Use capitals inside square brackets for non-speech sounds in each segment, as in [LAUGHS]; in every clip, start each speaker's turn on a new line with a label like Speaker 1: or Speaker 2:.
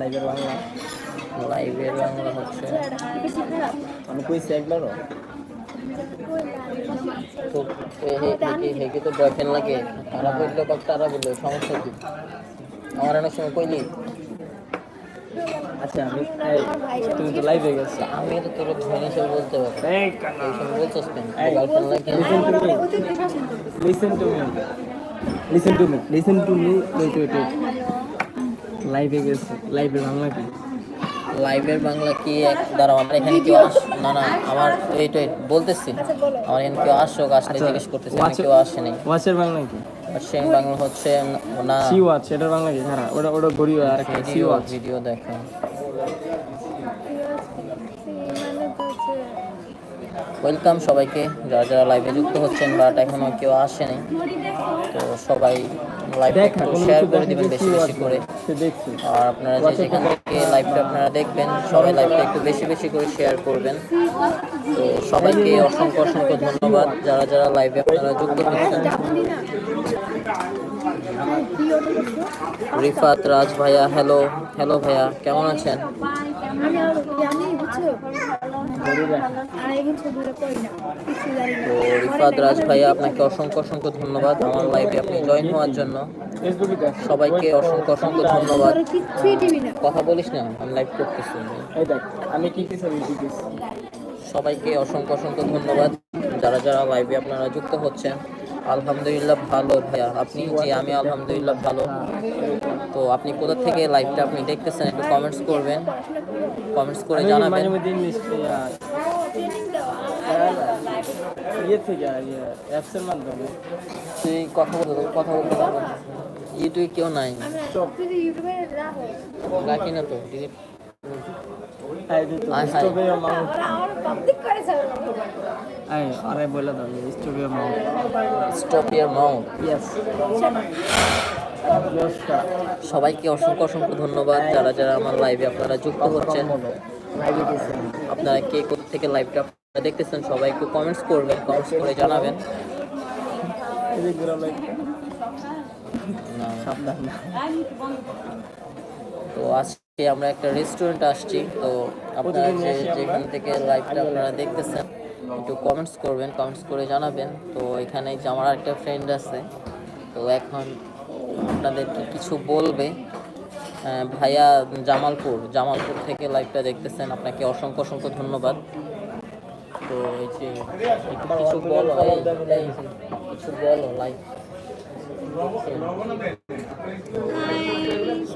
Speaker 1: লাইভের বাংলা।
Speaker 2: লাইভের বাংলা হচ্ছে।
Speaker 1: আমি কইছি একবারও।
Speaker 2: তো এ হে হে হে কি তো বয়ফ্রেন্ড লাগে তারা বলল বা তারা বলল সমস্যা কি? আমার অনেক সময় কইলি।
Speaker 1: আচ্ছা আমি তুমি তো লাইভে গেছো।
Speaker 2: আমি তো তোর ভাই হিসেবে বলতে পারি
Speaker 1: এই
Speaker 2: সময় বলছিস কেন? গার্লফ্রেন্ড লাগে
Speaker 1: listen to me listen to me listen to me listen to me wait wait wait লাইভে গেছে। লাইভের বাংলা কি?
Speaker 2: লাইভের বাংলা কি? এক দাঁড়াও আমার এখানে কেউ আস না না আমার ওয়েট ওয়েট বলতেছি। আমার এখানে কেউ আসুক আসলে
Speaker 1: আচ্ছা,
Speaker 2: জিজ্ঞেস করতেছি কেউ আসেনি।
Speaker 1: ওয়াচের বাংলা কি?
Speaker 2: সেই বাংলা হচ্ছে না
Speaker 1: সি ওয়াচ এটার বাংলা কি? খারাপ ওটা ওটা গড়ি আর একটা সি
Speaker 2: ভিডিও
Speaker 1: ওয়াচ
Speaker 2: ভিডিও দেখো। ওয়েলকাম সবাইকে যারা যারা লাইভে যুক্ত হচ্ছেন বাট এখনও কেউ আসেনি। তো সবাই লাইভ
Speaker 1: দেখা
Speaker 2: শেয়ার করে দিবেন বেশি বেশি করে। আর আপনারা যে যেখান থেকে লাইভটা আপনারা দেখবেন সবাই লাইভটা একটু বেশি বেশি করে শেয়ার করবেন। তো সবাইকে অসংখ্য অসংখ্য ধন্যবাদ যারা যারা লাইভে আপনারা যুক্ত হচ্ছেন। রিফাত রাজ ভাইয়া হ্যালো হ্যালো ভাইয়া কেমন আছেন
Speaker 3: আমি আর আমি বুঝছ আর এই বুঝছ দূরে কই না কিছু জানি না
Speaker 2: তো রিফাত রাজ ভাইয়া আপনাকে অসংখ্য অসংখ্য ধন্যবাদ। আমার লাইফে আপনি জয়েন হওয়ার জন্য। সবাইকে অসংখ্য অসংখ্য ধন্যবাদ। কথা বলিস না আমি লাইভ করতেছি।
Speaker 1: আমি কি কি
Speaker 2: সবাইকে অসংখ্য অসংখ্য ধন্যবাদ। যারা যারা লাইভে আপনারা যুক্ত হচ্ছেন আলহামদুলিল্লাহ ভালো ভাইয়া। আপনি জি আমি আলহামদুলিল্লাহ ভালো। তো আপনি কোথা থেকে লাইভটা আপনি দেখতেছেন একটু কমেন্টস করবেন। কমেন্টস করে জানাবেন।
Speaker 1: ইয়ে ইয়ে
Speaker 2: তুই কথা বলতে কথা বলতে পারবেন ইউটিউবে কেউ নাই।
Speaker 3: রাখি
Speaker 2: না তো delete
Speaker 1: দিত
Speaker 2: আয়
Speaker 1: মাউন্ট
Speaker 3: ওরা আমার পাবলিক করেছে
Speaker 1: আই আরে বলে দাও স্টোভে মাউন্ট
Speaker 2: স্টপ মাউন্ট
Speaker 1: ইয়েস
Speaker 2: সবাইকে অসংখ্য অসংখ্য ধন্যবাদ। যারা যারা আমার লাইভে আপনারা যুক্ত হচ্ছেন। আপনারা কে কোথা থেকে লাইভটা আপনারা দেখতেছেন সবাই একটু কমেন্টস করবেন কমেন্টস করে জানাবেন। তো আজকে আমরা একটা রেস্টুরেন্ট আসছি। তো আপনারা যে যেখান থেকে লাইভটা আপনারা দেখতেছেন একটু কমেন্টস করবেন কমেন্টস করে জানাবেন। তো এখানে যে আমার একটা ফ্রেন্ড আছে তো এখন আপনাদেরকে কিছু বলবে। ভাইয়া জামালপুর জামালপুর থেকে লাইভটা দেখতেছেন আপনাকে অসংখ্য অসংখ্য ধন্যবাদ। তো এই যে কিছু বলো কিছু বলো লাইভ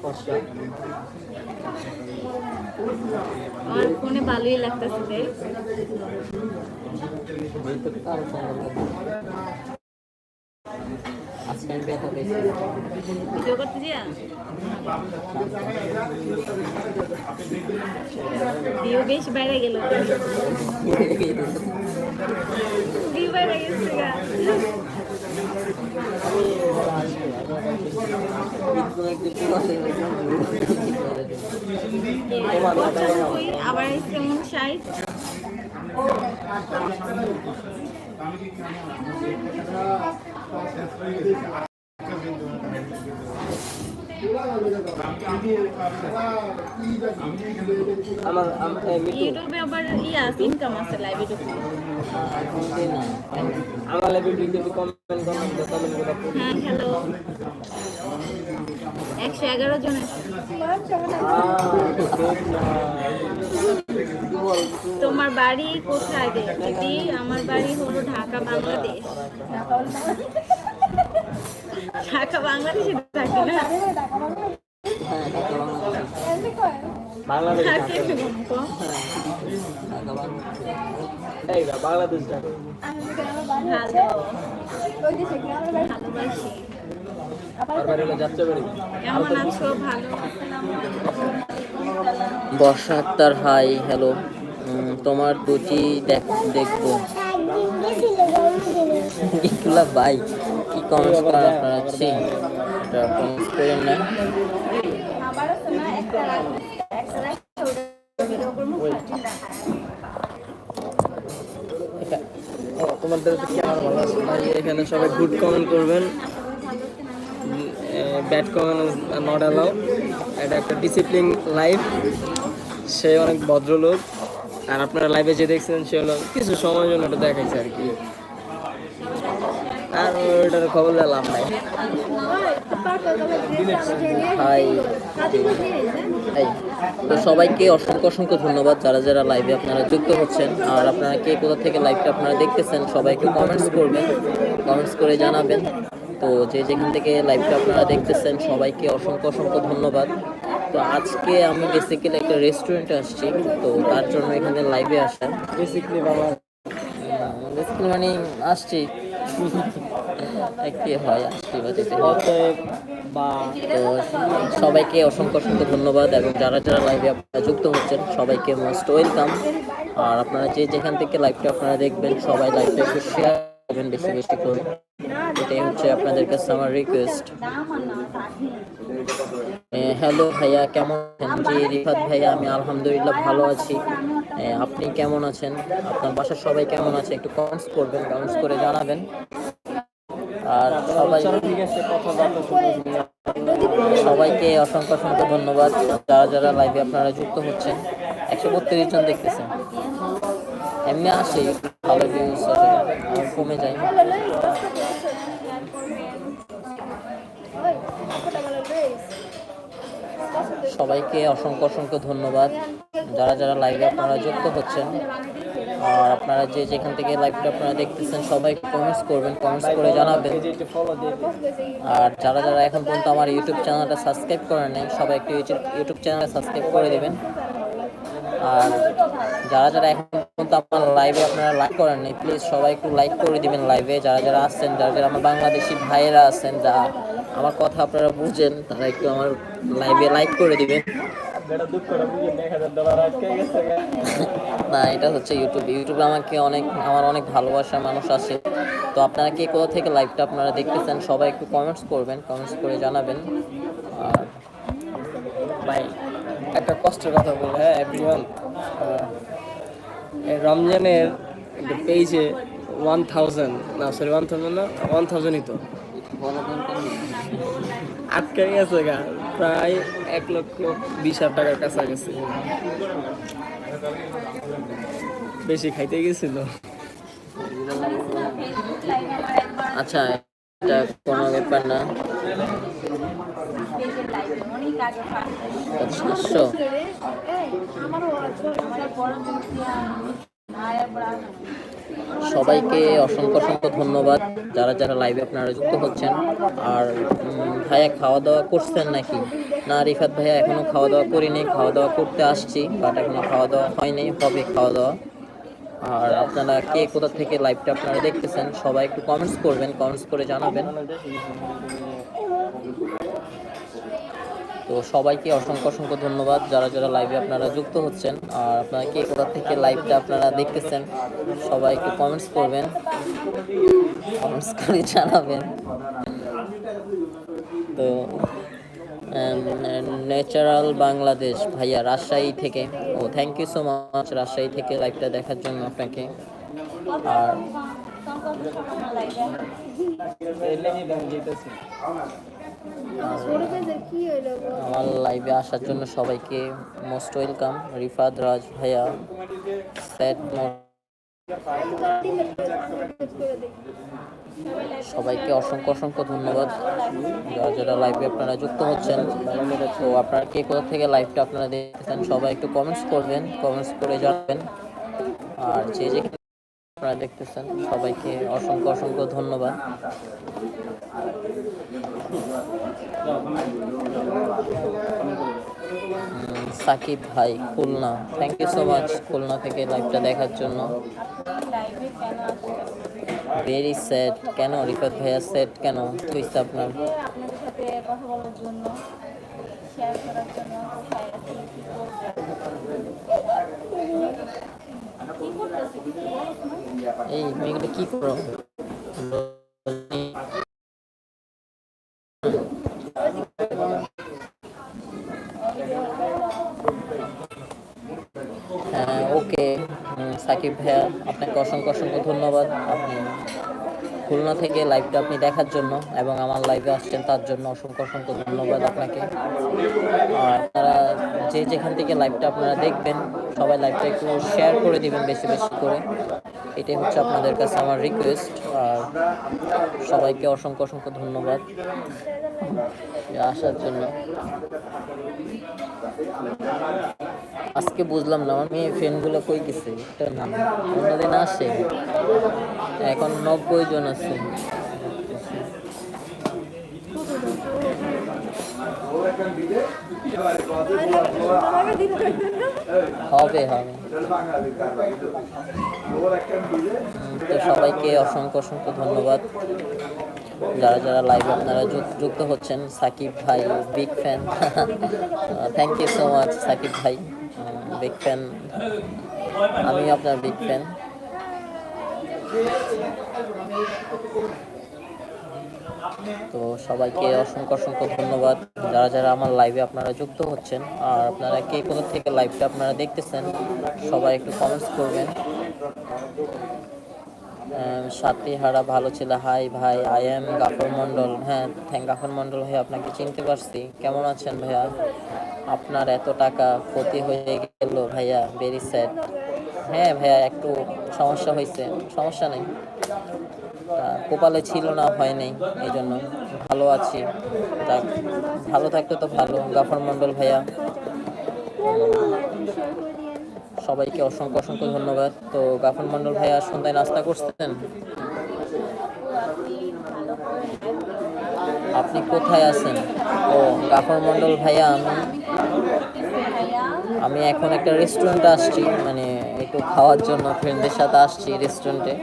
Speaker 1: একদম ফসা
Speaker 3: আমার ফোনে ভালোই লাগতেছে দেখ
Speaker 2: এই তো কারও সঙ্গে কথা। আজকে আমি ব্যথা পেয়েছি
Speaker 3: ভিডিও করতে যা ভিউ বেশ বাইরে গেল ভিউ বাইরে গেছে গা আবার কেমন সাইজ
Speaker 1: আম- এ, মিঠু।
Speaker 3: ইউটিউবে আবার ইয়ে আছে ইনকাম আছে লাইভে
Speaker 1: আমার লাইভে ঢুকে কমেন্ট কমেন্ট কমেন্ট করে
Speaker 3: হ্যাঁ হ্যালো একশো এগারো জন তোমার বাড়ি কোথায় দিদি আমার বাড়ি হলো ঢাকা বাংলাদেশ। ঢাকা না
Speaker 1: বাংলাদেশ
Speaker 3: থাকে
Speaker 1: না, বাংলাদেশ
Speaker 3: ভালোবাসি।
Speaker 2: Barsha Akter hi hello. তোমার দুটি দেখ দেখব। [LAUGHS] এগুলা ভাই কি কমেন্টস করেন আপনারা ছি এটা কমেন্টস করেন না।
Speaker 1: তোমাদের ভালো আছে ভাই এখানে সবাই গুড কমেন্ট করবেন। ব্যাড কমেন্ট নট অ্যালাউ এটা একটা ডিসিপ্লিন লাইফ সে অনেক ভদ্রলোক। আর আপনারা লাইভে যে দেখছেন সে হলো কিছু সময়ের জন্য এটা দেখাইছে আর কি। আর ওইটার খবর লাভ নাই।
Speaker 2: হাই। তো সবাইকে অসংখ্য অসংখ্য ধন্যবাদ যারা যারা লাইভে আপনারা যুক্ত হচ্ছেন। আর আপনারা কে কোথা থেকে লাইভটা আপনারা দেখতেছেন সবাইকে কমেন্টস করবেন। কমেন্টস করে জানাবেন। তো যে যেখান থেকে লাইভটা আপনারা দেখতেছেন সবাইকে অসংখ্য অসংখ্য ধন্যবাদ। তো আজকে আমি বেসিক্যালি একটা রেস্টুরেন্টে আসছি। তো তার জন্য এখানে লাইভে আসা
Speaker 1: বেসিকলি বাবা।
Speaker 2: বেসিক্যালি মানে আসছি। তো সবাইকে অসংখ্য অসংখ্য ধন্যবাদ এবং যারা যারা লাইভে আপনারা যুক্ত হচ্ছেন, সবাইকে মোস্ট ওয়েলকাম আর আপনারা যে যেখান থেকে লাইভটা আপনারা দেখবেন, সবাই লাইভটা একটু শেয়ার করবেন বেশি বেশি করে। এটাই হচ্ছে আপনাদের কাছে আমার রিকোয়েস্ট হ্যালো ভাইয়া, কেমন আছেন? জি, রিফাত ভাইয়া, আমি আলহামদুলিল্লাহ ভালো আছি। আপনি কেমন আছেন? আপনার বাসার সবাই কেমন আছে? একটু কমেন্টস করবেন কমেন্টস করে জানাবেন। আর সবাই সবাইকে অসংখ্য অসংখ্য ধন্যবাদ। যারা যারা লাইভে আপনারা যুক্ত হচ্ছেন, একশো বত্রিশ জন দেখতেছেন। এমনি আসে, ভালো ভিউজ কমে যায় সবাইকে অসংখ্য অসংখ্য ধন্যবাদ। যারা যারা লাইভে আপনারা যুক্ত হচ্ছেন আর আপনারা যে যেখান থেকে লাইভটা আপনারা দেখতেছেন সবাই কমেন্টস করবেন কমেন্টস করে জানাবেন। আর যারা যারা এখন পর্যন্ত আমার ইউটিউব চ্যানেলটা সাবস্ক্রাইব করেন নেই সবাই একটু ইউটিউব ইউটিউব চ্যানেলটা সাবস্ক্রাইব করে দেবেন। আর যারা যারা এখন পর্যন্ত আমার লাইভে আপনারা লাইক করেন নাই প্লিজ সবাই একটু লাইক করে দিবেন লাইভে যারা যারা আসছেন যারা যারা আমার বাংলাদেশি ভাইয়েরা আছেন যা আমার কথা আপনারা বুঝেন তারা একটু আমার লাইভে লাইক করে দিবেন। [LAUGHS] না, এটা হচ্ছে ইউটিউব ইউটিউবে আমাকে অনেক, আমার অনেক ভালোবাসার মানুষ আছে। তো আপনারা কে কোথা থেকে লাইভটা আপনারা দেখতেছেন, সবাই একটু কমেন্টস করবেন কমেন্টস করে জানাবেন। আর
Speaker 1: ভাই, একটা কষ্টের কথা বলি হ্যাঁ এভরিওয়ান রমজানের একটা পেজে ওয়ান থাউজেন্ড না সরি ওয়ান থাউজেন্ড না ওয়ান থাউজেন্ডই তো। আটকে গেছে গা, প্রায় এক লক্ষ বিশ হাজার টাকার কাছাকাছি। বেশি খাইতে গেছিল।
Speaker 2: আচ্ছা এটা কোনো ব্যাপার না। সাতশো সবাইকে অসংখ্য অসংখ্য ধন্যবাদ যারা যারা লাইভে আপনারা যুক্ত হচ্ছেন। আর ভাইয়া খাওয়া দাওয়া করছেন নাকি? না, রিফাত ভাইয়া এখনও খাওয়া দাওয়া করিনি খাওয়া দাওয়া করতে আসছি বাট এখনও খাওয়া দাওয়া হয়নি, হবে খাওয়া দাওয়া আর আপনারা কে কোথা থেকে লাইভটা আপনারা দেখতেছেন, সবাই একটু কমেন্টস করবেন কমেন্টস করে জানাবেন। তো সবাইকে অসংখ্য অসংখ্য ধন্যবাদ, যারা যারা লাইভে আপনারা যুক্ত হচ্ছেন। আর আপনারা কে কোথা থেকে লাইভটা আপনারা দেখতেছেন, সবাই একটু কমেন্টস করবেন কমেন্টস করে জানাবেন। তো ন্যাচারাল বাংলাদেশ ভাইয়া রাজশাহী থেকে। ও thank you so much Rajshahi থেকে লাইভটা দেখার জন্য আপনাকে। আর আমার লাইভে আসার জন্য সবাইকে মোস্ট ওয়েলকাম রিফাত, রাজ ভাইয়া স্যাট সবাইকে অসংখ্য অসংখ্য ধন্যবাদ। যারা যারা লাইভে আপনারা যুক্ত হচ্ছেন, তো আপনারা কে কোথা থেকে লাইভটা আপনারা দেখতেছেন সবাই একটু কমেন্টস করবেন কমেন্টস করে জানাবেন। আর যে যে আপনারা দেখতেছেন, সবাইকে অসংখ্য অসংখ্য ধন্যবাদ। সাকিব ভাই, Khulna. Thank you so much Khulna থেকে লাইভটা দেখার জন্য। ভেরি স্যাড কেন? রিফাত ভাইয়া স্যাড কেন? হয়েছে আপনার।
Speaker 3: আপনার সাথে কথা বলার
Speaker 2: সাকিব ভাইয়া, আপনাকে অসংখ্য অসংখ্য ধন্যবাদ। আপনি খুলনা থেকে লাইভটা আপনি দেখার জন্য এবং আমার লাইভে আসছেন তার জন্য অসংখ্য অসংখ্য ধন্যবাদ আপনাকে। আর আপনারা যে যেখান থেকে লাইভটা আপনারা দেখবেন, সবাই লাইভটা একটু শেয়ার করে দিবেন বেশি বেশি করে। এটাই হচ্ছে আপনাদের কাছে আমার রিকোয়েস্ট আর সবাইকে অসংখ্য অসংখ্য ধন্যবাদ। আসার জন্য। আজকে বুঝলাম না আমার মেয়ে ফ্রেন্ডগুলো কই গেছে? অন্যদিন আসে। এখন নব্বই জন আছে। হবে হবে। তো সবাইকে অসংখ্য অসংখ্য ধন্যবাদ। যারা যারা লাইভ আপনারা যুক- যুক্ত হচ্ছেন, সাকিব ভাই big fan thank you so much Sakib ভাই বিগ ফ্যান আমি আপনার বিগ ফ্যান তো সবাইকে অসংখ্য অসংখ্য ধন্যবাদ। যারা যারা আমার লাইভে আপনারা যুক্ত হচ্ছেন, আর আপনারা কে কোথা থেকে লাইভটা আপনারা দেখতেছেন, সবাই একটু কমেন্টস করবেন। সাথী হারা ভালো ছিল, হাই ভাই আই এম গাফর মন্ডল হ্যাঁ থ্যাংক গাফর মন্ডল ভাই আপনাকে চিনতে পারছি। কেমন আছেন ভাইয়া? আপনার এত টাকা ক্ষতি হয়ে গেল ভাইয়া ভেরি স্যাড হ্যাঁ ভাইয়া, একটু সমস্যা হয়েছে। সমস্যা নেই। কপালে ছিল না, হয় নাই এই জন্য ভালো আছি। ভালো থাকতে তো ভালো, গাফর মন্ডল ভাইয়া। সবাইকে অসংখ্য অসংখ্য ধন্যবাদ। তো গাফর মন্ডল ভাইয়া, সন্ধ্যায় নাস্তা করছেন? আপনি কোথায় আছেন? ও গাফর মন্ডল ভাইয়া, আমি আমি এখন একটা রেস্টুরেন্টে আসছি মানে একটু খাওয়ার জন্য ফ্রেন্ডদের সাথে আসছি রেস্টুরেন্টে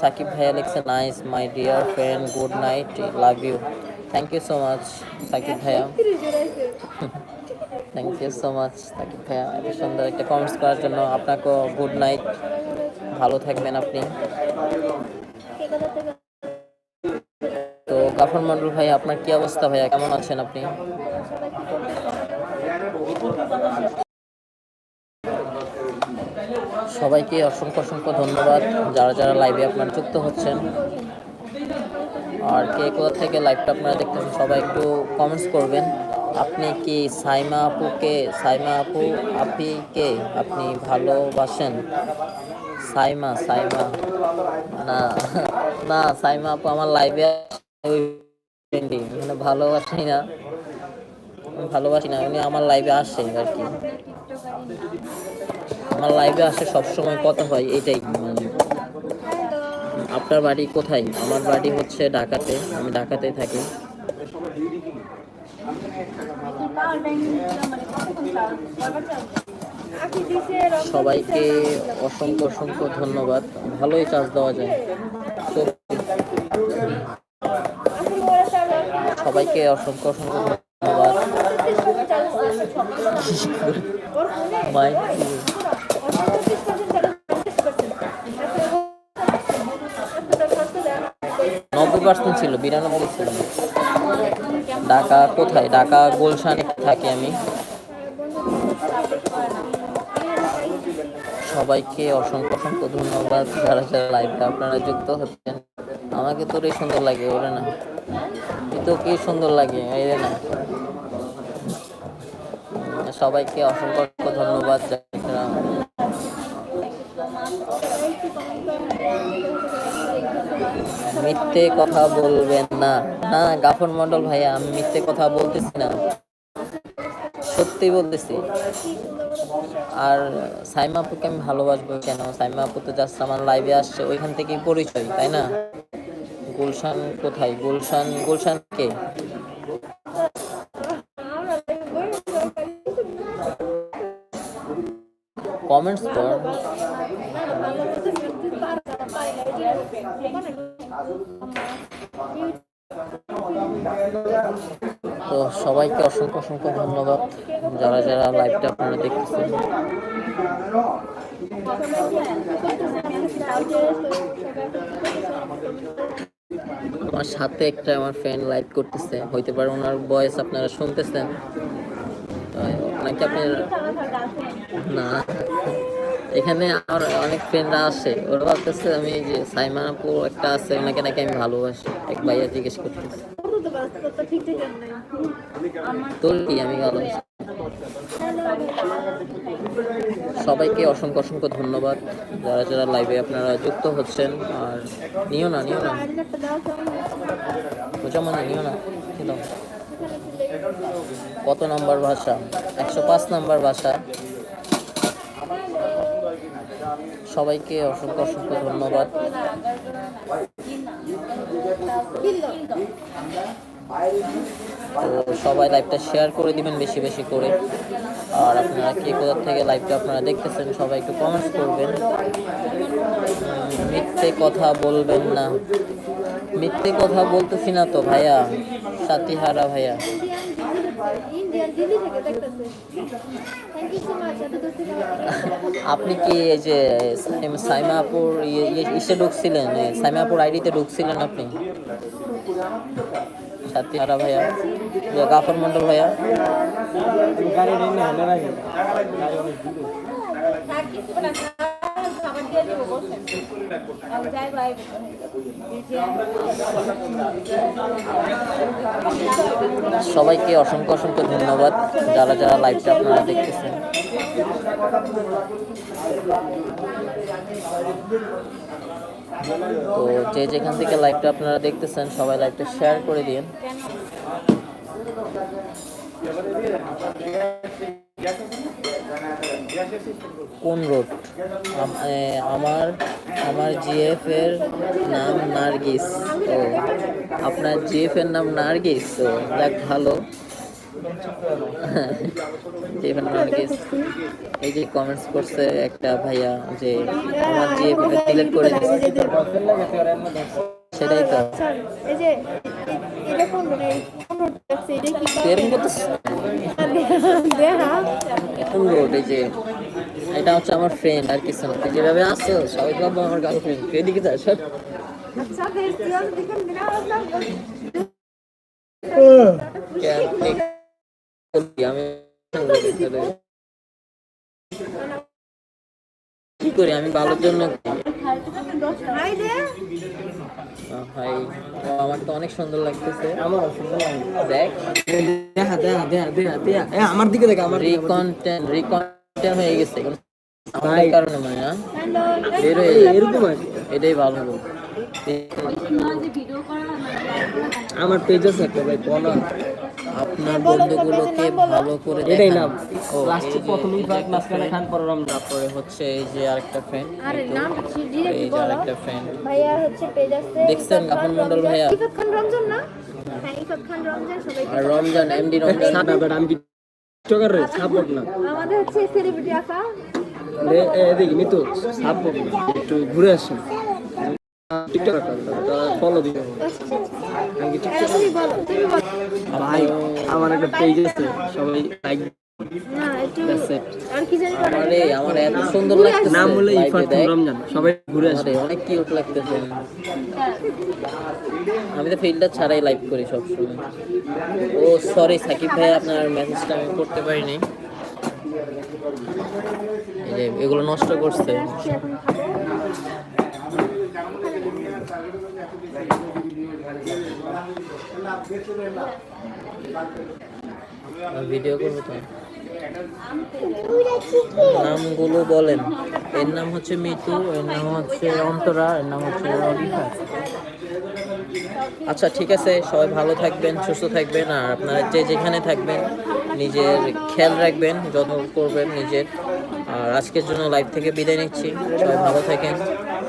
Speaker 2: সাকিব ভাইয়া লিখছে nice my dear friend good night love you thank you so much Sakib ভাইয়া। Thank you so much Sakib ভাইয়া। এত সুন্দর একটা কমেন্টস করার জন্য আপনাকেও গুড নাইট ভালো থাকবেন আপনি। তো গাফর মন্ডল ভাই, আপনার কি অবস্থা ভাইয়া? কেমন আছেন আপনি? সবাইকে অসংখ্য অসংখ্য ধন্যবাদ। যারা যারা লাইভে আপনারা যুক্ত হচ্ছেন। আর কে কোথা থেকে লাইভটা আপনারা দেখতেছেন, সবাই একটু কমেন্টস করবেন। আপনি কি সাইমা আপুকে, সাইমা আপু আপিকে আপনি ভালোবাসেন? সাইমা সাইমা। না না, সাইমা আপু আমার লাইভে মানে ভালোবাসি না। ভালোবাসি না, উনি আমার লাইভে আসে আর কি। আমার লাইভে আসে সবসময় কথা হয়, এটাই। মানে আপনার বাড়ি কোথায়? আমার বাড়ি হচ্ছে ঢাকাতে, আমি ঢাকাতেই থাকি। সবাইকে অসংখ্য অসংখ্য ধন্যবাদ। ভালোই চার্জ দেওয়া যায়। সবাইকে অসংখ্য অসংখ্য ধন্যবাদ। পার্সেন্ট ছিল, বিরানব্বই ছিল। ঢাকা কোথায়? ঢাকা গুলশানে থাকি আমি। সবাইকে অসংখ্য অসংখ্য ধন্যবাদ। যারা যারা লাইভটা আপনারা যুক্ত হচ্ছেন, আমাকে তো রে সুন্দর লাগে, ওরে না। তো কি সুন্দর লাগে, এই রে না। সবাইকে অসংখ্য ধন্যবাদ, যারা মিথ্যে কথা বলবেন না। না গাফর মন্ডল ভাইয়া, আমি মিথ্যে কথা বলতেছি না। সত্যি বলতেছি। আর সাইমা আপুকে আমি ভালোবাসবো কেন? সাইমা আপু তো জাস্ট আমার লাইভে আসছে, ওইখান থেকেই পরিচয়, তাই না? গুলশান কোথায়? গুলশান গুলশান কে? কমেন্টস কর। তো সবাইকে অসংখ্য অসংখ্য ধন্যবাদ যারা যারা লাইভটা আপনারা দেখতেছেন। আমার সাথে একটা আমার ফ্রেন্ড লাইভ করতেছে, হইতে পারে ওনার ভয়েস আপনারা শুনতেছেন। তো ওনাকে আপনার না। এখানে আমার অনেক ফ্রেন্ডরা আসে। ওরা ভাবতেছে আমি যে সাইমা আপু একটা আছে, ওনাকে নাকি আমি ভালোবাসি। এক ভাইয়া জিজ্ঞেস করতেছে। তোর কি? আমি ভালোবাসি। সবাইকে অসংখ্য অসংখ্য ধন্যবাদ। যারা যারা লাইভে আপনারা যুক্ত হচ্ছেন, আর নিও না নিও না। বোঝা মানে নিও না। কত নম্বর ভাষা? একশো পাঁচ নম্বর ভাষা। সবাইকে অসংখ্য অসংখ্য ধন্যবাদ। তো সবাই লাইভটা শেয়ার করে দিবেন বেশি বেশি করে। আর আপনারা কে কোথার থেকে লাইভটা আপনারা দেখতেছেন, সবাই একটু কমেন্টস করবেন। মিথ্যে কথা বলবেন না। মিথ্যে কথা বলতেছি না তো ভাইয়া। সাথীহারা ভাইয়া। আপনি কি এই যে সাইমাপুর ইয়ে- ইয়ে- ইসে ঢুকছিলেন? সাইমাপুর আইডিতে ঢুকছিলেন আপনি? সাথীহারা ভাইয়া ইয়ে, গাফর মন্ডল ভাইয়া।
Speaker 1: গাড়ি
Speaker 2: সবাইকে অসংখ্য অসংখ্য ধন্যবাদ। যারা যারা লাইভটা আপনারা দেখতেছেন। তো যে যেখান থেকে লাইভটা আপনারা দেখতেছেন, সবাই লাইভটা শেয়ার করে দিন। কোন রোড আম- আমার আমার জিএফ এর নাম নার্গিস। ও আপনার জিএফ এর নাম নার্গিস? তো যাক ভালো। জিএফ এর নার্গিস। এই যে কমেন্টস করছে একটা ভাইয়া যে আমার জিএফ ডিলিট করে দিচ্ছে সেটাই তো।
Speaker 3: এই যে এটা কোন এই
Speaker 2: যে এটা হচ্ছে আমার ফ্রেন্ড আর যেভাবে সবাই আমার গার্লফ্রেন্ড কি করি? আমি ভালোর জন্য ভাই আমার তো অনেক সুন্দর লাগতেছে।
Speaker 1: আমার
Speaker 2: দেখ।
Speaker 1: দেখা দেখা দেখা দেখা দেখা আমার দিকে দেখা আমার
Speaker 2: রিকন্টেন্ট রিকন্টেন্ট হয়ে গেছে।
Speaker 1: ভাই।
Speaker 2: কারণে মানে না বের হয়ে
Speaker 1: এরকম
Speaker 2: এটাই ভালো।
Speaker 1: আমার পেজ আছে একটা ভাই বলো
Speaker 2: আপনার বন্ধুগুলোকে ভালো করে
Speaker 1: এটাই নাম। লাস্টে
Speaker 2: এই যে
Speaker 1: প্রথম
Speaker 2: এই যে
Speaker 1: ইনফ্যাক্ট
Speaker 2: একটা
Speaker 1: মাঝখানে
Speaker 2: friend,
Speaker 1: খান পরে রমজান।
Speaker 2: তারপরে হচ্ছে এই যে আরেকটা ফ্রেন্ড
Speaker 3: আরে নাম ডিরেক্ট
Speaker 2: এই যে
Speaker 3: বলো।
Speaker 2: আরেকটা ফ্রেন্ড
Speaker 3: ভাইয়া হচ্ছে পেজ আছে
Speaker 2: দেখছেন
Speaker 3: খান
Speaker 2: মন্ডল ভাইয়া?
Speaker 3: ইফাত খান রমজান না? হ্যাঁ ইফাত খান রমজান সবাই
Speaker 2: আর রমজান এমডি রমজান।
Speaker 1: সাদা বেটা আমি টিকটকার রে? সাপোর্ট না।
Speaker 3: আমাদের হচ্ছে সেলিব্রিটি আকা
Speaker 1: এ এ দেখি সাপোর্ট একটু ঘুরে আসেন। টিকটকার ফলো দিও ভাই আমার একটা পেজ আছে সবাই লাইক
Speaker 2: আমার এত সুন্দর লাগতেছে।
Speaker 1: নাম হলো ইফাত। রমজান সবাই ঘুরে আসে
Speaker 2: অনেক কিউট লাগতেছে। আমি তো ফিল্টার ছাড়াই লাইভ করি সবসময়। ও সরি সাকিব ভাই আপনার মেসেজটা আমি করতে পারিনি। এগুলো নষ্ট করছে। ভিডিও করব তো। নামগুলো বলেন। এর নাম হচ্ছে মিতু, এর নাম হচ্ছে অন্তরা, এর নাম হচ্ছে আচ্ছা ঠিক আছে, সবাই ভালো থাকবেন, সুস্থ থাকবেন, আর আপনারা যে যেখানে থাকবেন, নিজের খেয়াল রাখবেন, যত্ন করবেন নিজের। আর আজকের জন্য লাইভ থেকে বিদায় নিচ্ছি। সবাই ভালো থাকেন।